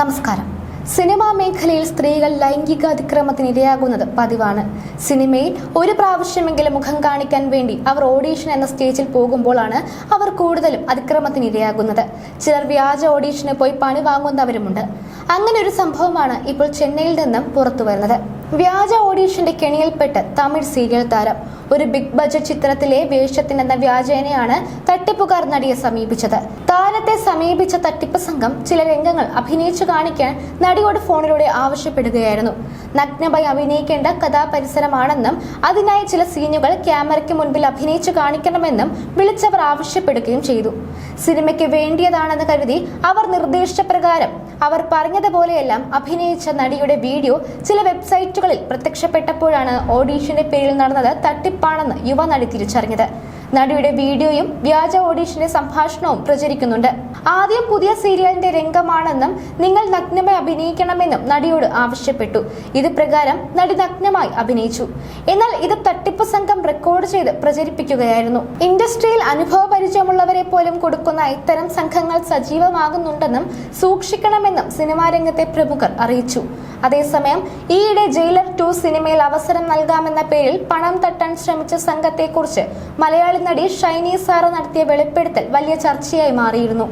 നമസ്കാരം. സിനിമാ മേഖലയിൽ സ്ത്രീകൾ ലൈംഗിക അതിക്രമത്തിന് ഇരയാകുന്നത് പതിവാണ്. സിനിമയിൽ ഒരു പ്രാവശ്യമെങ്കിലും മുഖം കാണിക്കാൻ വേണ്ടി അവർ ഓഡീഷൻ എന്ന സ്റ്റേജിൽ പോകുമ്പോഴാണ് അവർ കൂടുതലും അതിക്രമത്തിന് ഇരയാകുന്നത്. ചിലർ വ്യാജ ഓഡീഷന് പോയി പണി വാങ്ങുന്നവരുമുണ്ട്. അങ്ങനെ ഒരു സംഭവമാണ് ഇപ്പോൾ ചെന്നൈയിൽ നിന്നും പുറത്തു വരുന്നത് വ്യാജ ഓഡീഷന്റെ കെണിയിൽപ്പെട്ട് തമിഴ് സീരിയൽ താരം ഒരു ബിഗ് ബജറ്റ് ചിത്രത്തിലെ വേഷത്തിന് എന്ന വ്യാജേനയാണ് തട്ടിപ്പുകാർ നടിയെ സമീപിച്ചത്. താരത്തെ സമീപിച്ച തട്ടിപ്പ് സംഘം ചില രംഗങ്ങൾ അഭിനയിച്ചു കാണിക്കാൻ നടിയോട് ഫോണിലൂടെ ആവശ്യപ്പെടുകയായിരുന്നു. നഗ്നമായി അഭിനയിക്കേണ്ട കഥാപരിസരമാണെന്നും അതിനായി ചില സീനുകൾ ക്യാമറയ്ക്ക് മുൻപിൽ അഭിനയിച്ചു കാണിക്കണമെന്നും വിളിച്ചവർ ആവശ്യപ്പെടുകയും ചെയ്തു. സിനിമയ്ക്ക് വേണ്ടിയതാണെന്ന് കരുതി അവർ നിർദ്ദേശിച്ച പ്രകാരം അവർ പറഞ്ഞതുപോലെയെല്ലാം അഭിനയിച്ച നടിയുടെ വീഡിയോ ചില വെബ്സൈറ്റുകളിൽ പ്രത്യക്ഷപ്പെട്ടപ്പോഴാണ് ഓഡീഷന്റെ പേരിൽ നടന്നത് തട്ടിപ്പാണെന്ന് യുവനടി തിരിച്ചറിഞ്ഞത് നടിയുടെ വീഡിയോയും വ്യാജ ഓഡീഷന്റെ സംഭാഷണവും പ്രചരിക്കുന്നുണ്ട്. ആദ്യം പുതിയ സീരിയലിന്റെ രംഗമാണെന്നും നിങ്ങൾ നഗ്നമായി അഭിനയിക്കണമെന്നും നടിയോട് ആവശ്യപ്പെട്ടു. ഇത് പ്രകാരം നടി നഗ്നമായി അഭിനയിച്ചു. എന്നാൽ ഇത് തട്ടിപ്പ് സംഘം റെക്കോർഡ് ചെയ്ത് പ്രചരിപ്പിക്കുകയായിരുന്നു. ഇൻഡസ്ട്രിയിൽ അനുഭവ പരിചയമുള്ളവരെ പോലും കൊടുക്കുന്ന ഇത്തരം സംഘങ്ങൾ സജീവമാകുന്നുണ്ടെന്നും സൂക്ഷിക്കണമെന്നും സിനിമാ രംഗത്തെ പ്രമുഖർ അറിയിച്ചു. അതേസമയം ഈയിടെ ജയിലർ ടു സിനിമയിൽ അവസരം നൽകാമെന്ന പേരിൽ പണം തട്ടാൻ ശ്രമിച്ച സംഘത്തെക്കുറിച്ച് മലയാളി നടി ഷൈനി സാറ നടത്തിയ വെളിപ്പെടുത്തൽ വലിയ ചർച്ചയായി മാറിയിരുന്നു.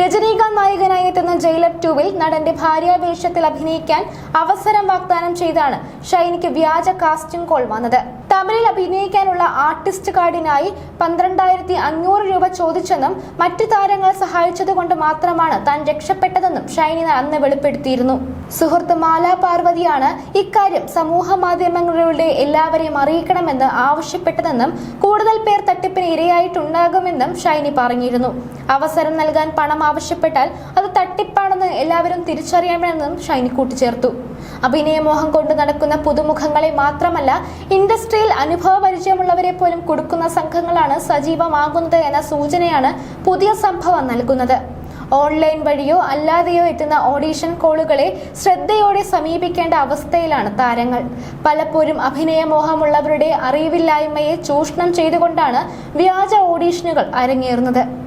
രജനീകാന്ത് നായകനായി എത്തുന്ന ജയിലർ ടൂവിൽ നടന്റെ ഭാര്യാവേഷത്തിൽ അഭിനയിക്കാൻ അവസരം വാഗ്ദാനം ചെയ്താണ് ഷൈനിക്ക് വ്യാജ കാസ്റ്റിംഗ് കോൾ വന്നത്. തമിഴിൽ അഭിനയിക്കാനുള്ള ആർട്ടിസ്റ്റ് കാർഡിനായി പന്ത്രണ്ടായിരത്തി അഞ്ഞൂറ് രൂപ ചോദിച്ചെന്നും മറ്റു താരങ്ങൾ സഹായിച്ചതുകൊണ്ട് മാത്രമാണ് താൻ രക്ഷപ്പെട്ടതെന്നും ഷൈനി അന്ന് വെളിപ്പെടുത്തിയിരുന്നു. സുഹൃത്ത് മാല പാർവതിയാണ് ഇക്കാര്യം സമൂഹ മാധ്യമങ്ങളിലൂടെ എല്ലാവരെയും അറിയിക്കണമെന്ന് ആവശ്യപ്പെട്ടതെന്നും കൂടുതൽ പേർ തട്ടിപ്പിന് ഇരയായിട്ടുണ്ടാകുമെന്നും ഷൈനി പറഞ്ഞിരുന്നു. അവസരം നൽകാൻ പണം ആവശ്യപ്പെട്ടാൽ അത് തട്ടിപ്പാണെന്ന് എല്ലാവരും തിരിച്ചറിയണമെന്നും ഷൈനി കൂട്ടിച്ചേർത്തു. അഭിനയമോഹം കൊണ്ട് നടക്കുന്ന പുതുമുഖങ്ങളെ മാത്രമല്ല ഇൻഡസ്ട്രിയിൽ അനുഭവ പരിചയമുള്ളവരെ പോലും കൊടുക്കുന്ന സംഘങ്ങളാണ് സജീവമാകുന്നത് എന്ന സൂചനയാണ് പുതിയ സംഭവം നൽകുന്നത്. ഓൺലൈൻ വഴിയോ അല്ലാതെയോ എത്തുന്ന ഓഡീഷൻ കോളുകളെ ശ്രദ്ധയോടെ സമീപിക്കേണ്ട അവസ്ഥയിലാണ് താരങ്ങൾ. പലപ്പോഴും അഭിനയമോഹമുള്ളവരുടെ അറിവില്ലായ്മയെ ചൂഷണം ചെയ്തുകൊണ്ടാണ് വ്യാജ ഓഡീഷനുകൾ അരങ്ങേറുന്നത്.